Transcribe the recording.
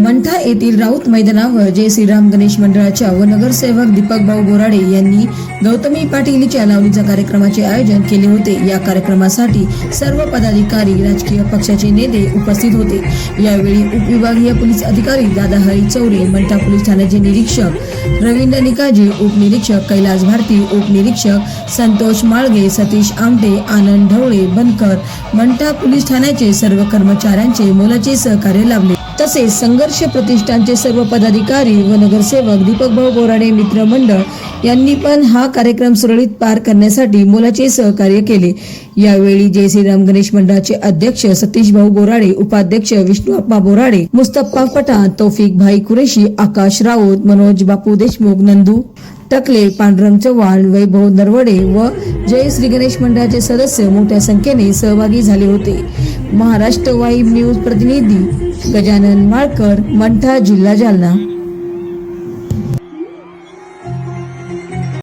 मंठा येथील राऊत मैदानावर जय श्रीराम गणेश मंडळाच्या व नगरसेवक दीपक भाऊ बोराडे यांनी गौतमी पाटीलच्या लावणीच्या कार्यक्रमाचे आयोजन केले होते. या कार्यक्रमासाठी सर्व पदाधिकारी राजकीय पक्षाचे नेते उपस्थित होते. यावेळी उपविभागीय पोलीस अधिकारी दादा हरी चौरे मंठा पोलीस ठाण्याचे निरीक्षक रवींद्र निकाजे उपनिरीक्षक कैलास भारती उपनिरीक्षक संतोष माळगे सतीश आमटे आनंद ढवळे बनकर मंठा पोलीस ठाण्याचे सर्व कर्मचाऱ्यांचे मोलाचे सहकार्य लाभले. तसेच संघर्ष प्रतिष्ठानचे सर्व पदाधिकारी व नगरसेवक दीपक भाऊ बोराडे मित्रमंडळ यांनी पण हा कार्यक्रम सुरळीत पार करण्यासाठी मोलाचे सहकार्य केले. यावेळी जय श्रीराम गणेश मंडळाचे अध्यक्ष सतीश भाऊ बोराडे उपाध्यक्ष विष्णू अप्पा बोराडे मुस्तप्पा पठाण तौफिक भाई कुरेशी आकाश राऊत मनोज बापू देशमुख नंदू टकले पांडुरंग चव्हाण वैभव नरवडे व जय श्री गणेश मंडळाचे सदस्य मोठ्या संख्येने सहभागी झाले होते. महाराष्ट्र वाईब न्यूज प्रतिनिधी गजानन माळकर मंठा जिल्हा जालना.